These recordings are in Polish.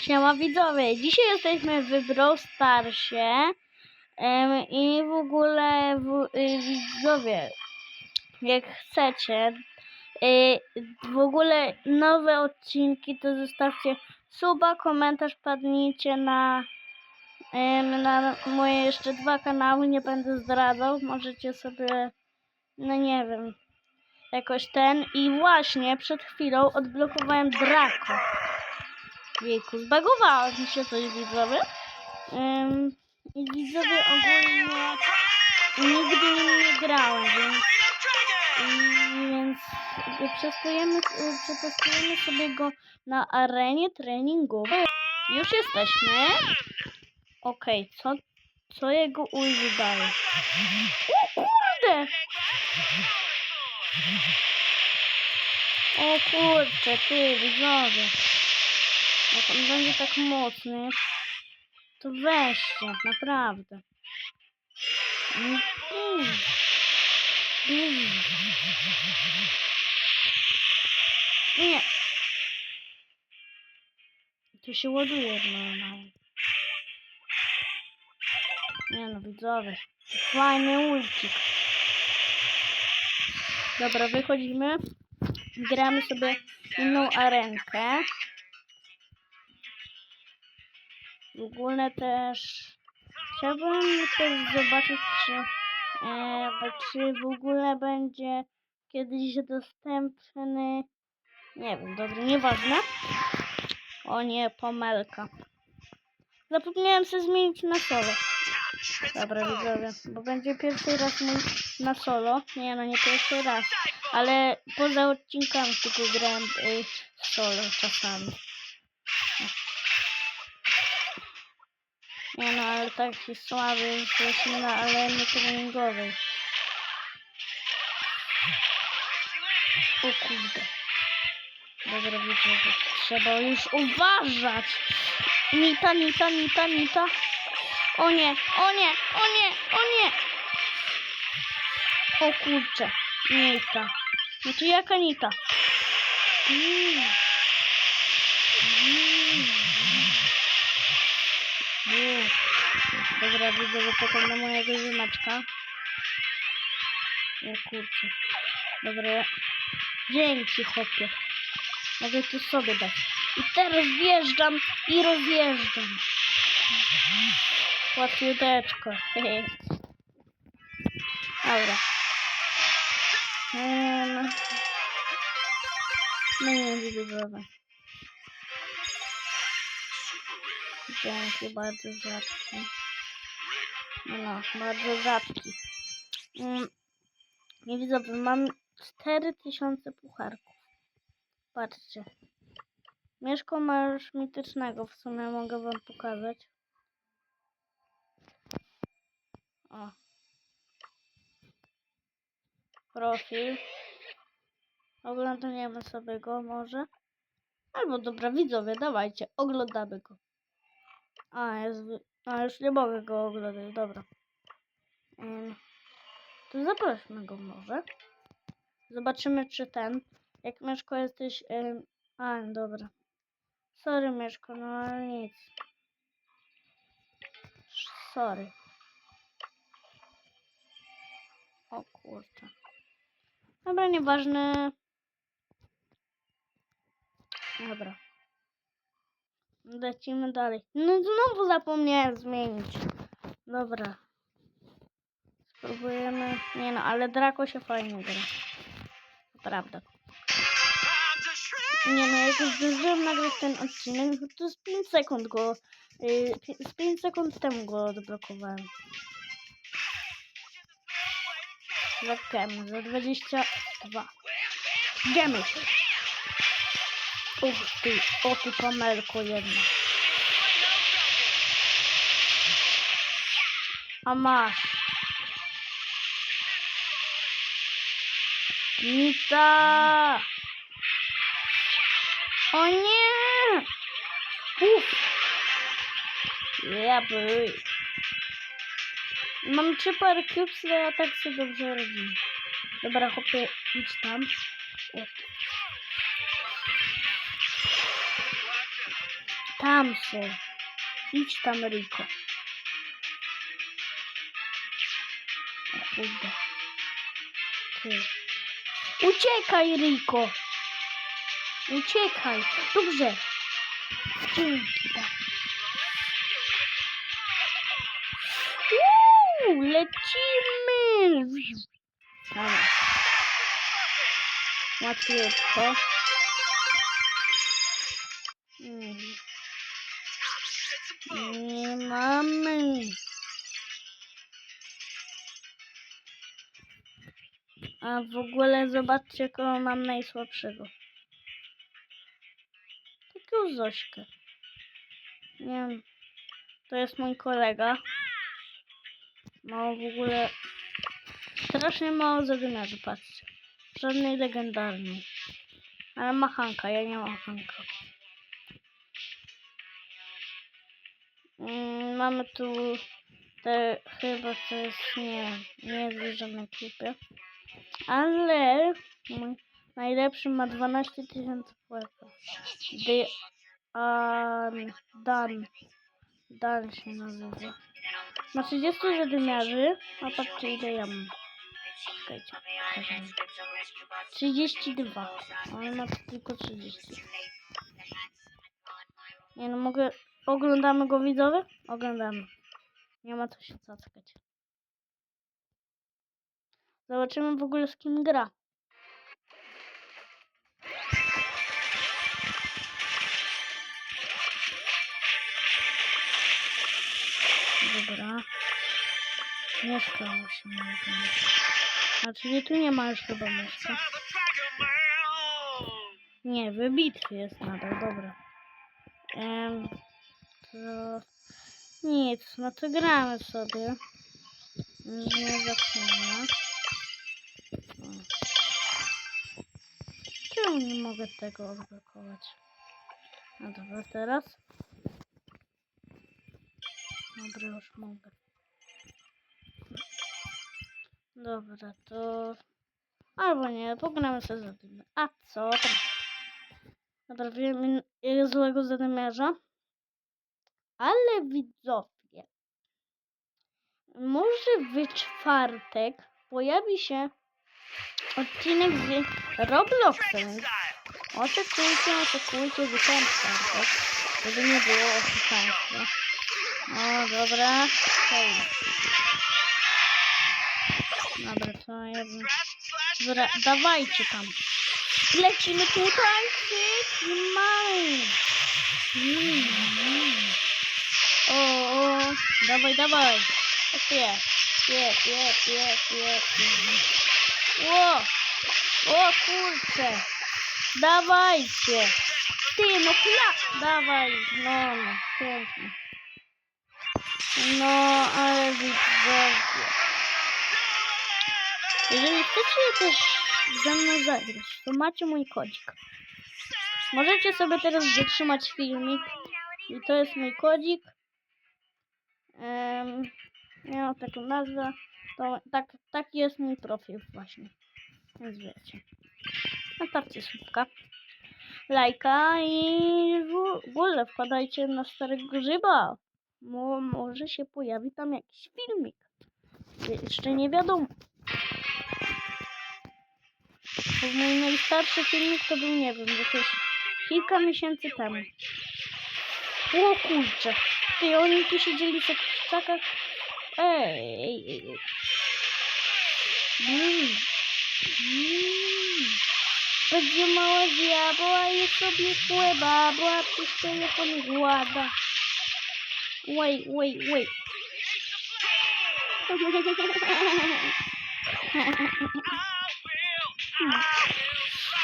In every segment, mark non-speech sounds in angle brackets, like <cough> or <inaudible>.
Siema widzowie, dzisiaj jesteśmy w Brawl Starsie em, i w ogóle w, y, widzowie, jak chcecie y, w ogóle nowe odcinki, to zostawcie suba, komentarz, padnijcie na, em, na moje jeszcze dwa kanały, nie będę zdradzał, możecie sobie, no nie wiem, jakoś ten i właśnie przed chwilą odblokowałem Draco. Jejku, zbagowało mi się coś widzowie. I widzowie ogólnie nigdy nim nie grałem, więc, więc przetestujemy, przetestujemy sobie go na arenie treningowej. Już jesteśmy. Okej, co, co jego ujrzy daje? O kurde! O kurczę, ty widzowie. Jak on będzie tak mocny, to weźcie, naprawdę. Nie. Tu się ładuje normalnie. Nie no, widzowie. Fajny ulcik. Dobra, wychodzimy. Gramy sobie inną arenkę. W ogóle też chciałbym też zobaczyć, czy, e, czy w ogóle będzie kiedyś dostępny. Nie wiem, dobra, nieważne. O nie, pomelka. Zapomniałem sobie zmienić na solo. Dobra, widzowie, bo będzie pierwszy raz mój na solo. Nie no, nie pierwszy raz. Ale poza odcinkami tylko grałem y, solo czasami. No, ale taki słaby jesteśmy na arenie treningowej. O kurde. Dobra, widzę, trzeba już uważać. Nita, nita, nita, nita. O nie, o nie, o nie, o nie. O kurcze, nita. No to jaka nita? Mm. Nie. Dobra, widzę, że czekam na mojego ziemaczka. O kurczę. Dobra. Dzięki, chłopie. Mogę tu sobie dać. I teraz wjeżdżam i rozjeżdżam. Łatwiuteczko. <laughs> Dobra. Um, no nie widzowe. Dzięki, bardzo rzadki. No, bardzo rzadki. Mm, nie widzę, mam 4000 pucharków. Patrzcie. Mieszko ma już mitycznego, w sumie mogę wam pokazać. O. Profil. Oglądamy sobie go może. Albo dobra, widzowie, dawajcie, oglądamy go. A, jest, a już nie mogę go oglądać, dobra. Ym, to zaprośmy go może. Zobaczymy, czy ten. Jak Mieszko jesteś. Ym, a, dobra. Sorry, Mieszko, no ale nic. Sorry. O kurczę. Dobra, nieważne. Dobra. Lecimy dalej. No znowu zapomniałem zmienić. Dobra. Spróbujemy. Nie no, ale Draco się fajnie gra. To Prawda. Nie no, jak już zdążyłem nagrać ten odcinek, to z 5 sekund go. Yy, z 5 sekund temu go odblokowałem. Za gemy, za 22. Gemy. Uch ty, o ty pamelko jedna. A masz. Nita! O nie! Uff! Ja by. Mam trzy pary cubes, a tak sobie dobrze rodzimy. Dobra, chłopie, idź tam. O. Tam są. Idź tam, Riko. Uciekaj, Riko. Uciekaj. Dobrze. Uuu, lecimy. Dobra. Łatwiutko. Mm. A w ogóle zobaczcie, kogo mam najsłabszego. Taką Zośkę. Nie wiem. To jest mój kolega. Mało w ogóle... Strasznie mało zadymiarzy, patrzcie. Żadnej legendarnej. Ale ma Hanka, ja nie mam Hanka. Mm, mamy tu te chyba to jest nie, nie jest w żadnej klubie. Ale mój najlepszy ma 12 tysięcy płetów. The um, Dan. Dan się nazywa. Ma 30 zadymiarzy, a patrzcie ile ja mam. Czekajcie, pokażę wam. 32. A On ma tylko 30. Nie no, mogę... Oglądamy go widzowie? Oglądamy. Nie ma co się cackać. Zobaczymy w ogóle z kim gra. Dobra. Mieszka musimy znaleźć. Znaczy nie, tu nie ma już chyba mieszka. Nie, wybitwy jest nadal, dobra. Em, to nic, no to gramy sobie. Nie zaczyna. Czemu nie mogę tego odblokować? No dobra, teraz. Dobra, już mogę. Dobra, to... Albo nie, pogramy sobie za tym. A co tam? Dobra, wiem złego zadymiarza. Ale widzowie, może w czwartek pojawi się odcinek z Robloxem. Oczekujcie, oczekujcie, ten czwartek, żeby nie było oszukaństwa. O, dobra, hej. Dobra, to ja bym... Dobra, dawajcie tam. Lecimy tutaj, cyk mamy. Mm, mm. O, o, dawaj, dawaj. Pie, pie, pie, pie, pie, pie. O, o kurczę. Dawajcie. Ty, no kla. Dawaj, no, no, pięknie. No, ale widzowie. Jeżeli chcecie też ze mną zagrać, to macie mój kodzik. Możecie sobie teraz zatrzymać filmik i to jest mój kodzik. Um, miał taką nazwę. To, tak, taki jest mój profil właśnie. Więc wiecie. Zostawcie słupka, lajka i w ogóle wpadajcie na starego grzyba. Mo, może się pojawi tam jakiś filmik. Jeszcze nie wiadomo. Bo mój najstarszy filmik to był, nie wiem, jakieś kilka miesięcy temu. O kurczę. Ty, oni tu siedzieli w krzakach. Ej, ej, ej. Ej. Mm. Mm. Będzie mała diabła i sobie chłeba, była przez telefon głada. Wait, wait, wait.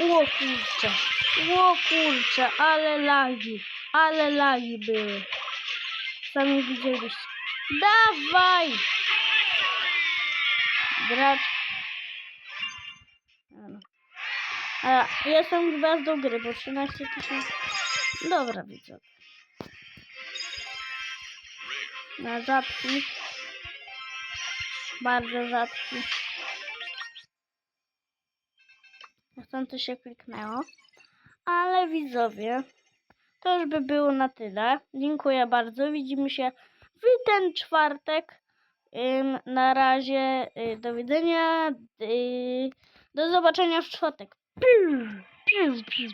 O kurczę, o kurczę, ale lagi, ale lagi były. Sami widzieliście. Dawaj! Gracz. A, jestem gwiazdą gry, bo 13 tysięcy. Dobra, widzę. Na rzadki. Bardzo rzadki. Stąd to się kliknęło. Ale widzowie, to już by było na tyle. Dziękuję bardzo. Widzimy się w ten czwartek. Na razie y, do widzenia. Y, do zobaczenia w czwartek. Pew, pew, pew.